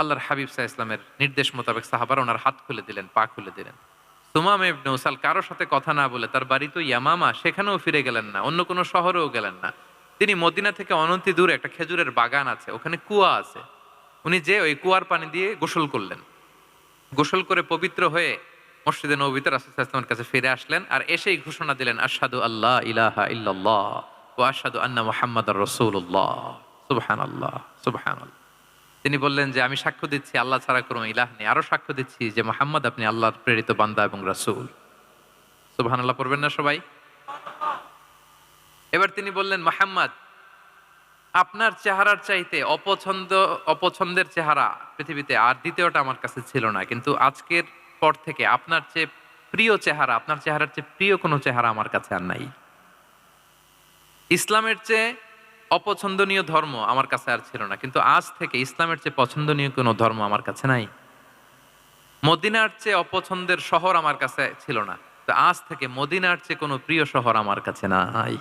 আল্লাহর হাবিব সাহা ইসলামের নির্দেশ মোতাবেক সাহাবার ওনার হাত খুলে দিলেন, পা খুলে দিলেন। সুমাম ইবনে উসাল কারোর সাথে কথা না বলে তার বাড়ি তো ইয়ামামা, সেখানেও ফিরে গেলেন না, অন্য কোনো শহরেও গেলেন না। তিনি মদিনা থেকে অনন্তি দূরে একটা খেজুরের বাগান আছে, ওখানে কুয়া আছে। উনি যে ওই কুয়ার পানি দিয়ে গোসল করলেন। গোসল করে পবিত্র হয়ে মসজিদে নবীতে রাসুলের কাছে ফিরে আসলেন আর এসেই ঘোষণা দিলেন আসাদু আল্লাহ ইলাহা ইল্লাল্লাহ ও আসাদু আন্না মুহাম্মদ রসুল্লাহ সুবহান আল্লাহ সুবহান তিনি বললেন যে, আমি সাক্ষ্য দিচ্ছি, আল্লাহ ছাড়া কোনো ইলাহ নেই। আরও সাক্ষ্য দিচ্ছি যে, মোহাম্মদ আপনি আল্লাহর প্রেরিত বান্দা এবং রাসূল। সুবহান আল্লাহ পড়বেন না সবাই? এবার তিনি বললেন, মোহাম্মদ, আপনার চেহারার চাইতে অপছন্দ, অপছন্দের চেহারা পৃথিবীতে আর দ্বিতীয়টা আমার কাছে ছিল না। কিন্তু আজকের পর থেকে আপনার চেয়ে প্রিয় চেহারা, আপনার চেহারার চেয়ে প্রিয় কোনো চেহারা আমার কাছে আর নাই। ইসলামের চেয়ে অপছন্দনীয় ধর্ম আমার কাছে আর ছিল না। কিন্তু আজ থেকে ইসলামের চেয়ে পছন্দনীয় কোনো ধর্ম আমার কাছে নাই। মদিনার চেয়ে অপছন্দের শহর আমার কাছে ছিল না। তো আজ থেকে মদিনার চেয়ে কোনো প্রিয় শহর আমার কাছে নাই।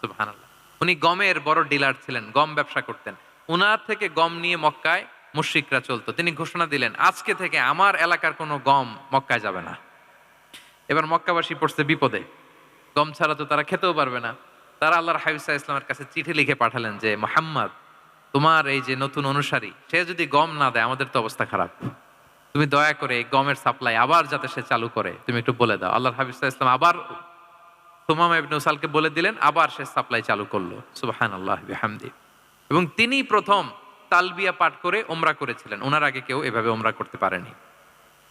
সুবহানাল্লাহ। উনি গমের বড় ডিলার ছিলেন, গম ব্যবসা করতেন। উনার থেকে গম নিয়ে মক্কায় মুশ্রিকরা চলতো। তিনি ঘোষণা দিলেন, আজকে থেকে আমার এলাকার কোনো গম মক্কায় যাবে না। এবার মক্কাবাসী পড়ছে বিপদে। গম ছাড়া তো তারা খেতেও পারবে না। তারা আল্লাহর হাবিসা ইসলামের কাছে চিঠি লিখে পাঠালেন যে, মোহাম্মদ, তোমার এই যে নতুন অনুসারী, সে যদি গম না দেয়, আমাদের তো অবস্থা খারাপ। তুমি দয়া করে এই গমের সাপ্লাই আবার যাতে সে চালু করে, তুমি একটু বলে দাও। আল্লাহর হাবিসা ইসলাম আবার তোমাম ইবনে বলে দিলেন, আবার সে সাপ্লাই চালু করল। সুবাহান আল্লাহ বিহামদি। এবং তিনি প্রথম তালবিয়া পাঠ করে ওমরা করেছিলেন। ওনার আগে কেউ এভাবে ওমরা করতে পারেনি।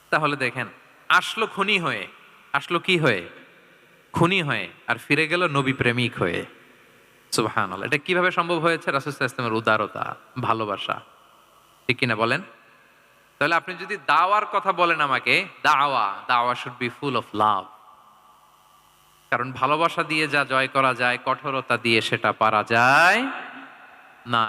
তাহলে দেখেন, আসলো খুনি হয়ে, আসলো কি হয়ে? খুনি হয়ে আর ফিরে গেল নবী প্রেমিক হয়ে। সুবাহান এটা কীভাবে সম্ভব হয়েছে? রাসুল ইসলামের উদারতা, ভালোবাসা। ঠিক কিনা বলেন? তাহলে আপনি যদি দাওয়ার কথা বলেন আমাকে, দাওয়া দাওয়া should be full of love কারণ ভালোবাসা দিয়ে যা জয় করা যায়, কঠোরতা দিয়ে সেটা পারা যায় না।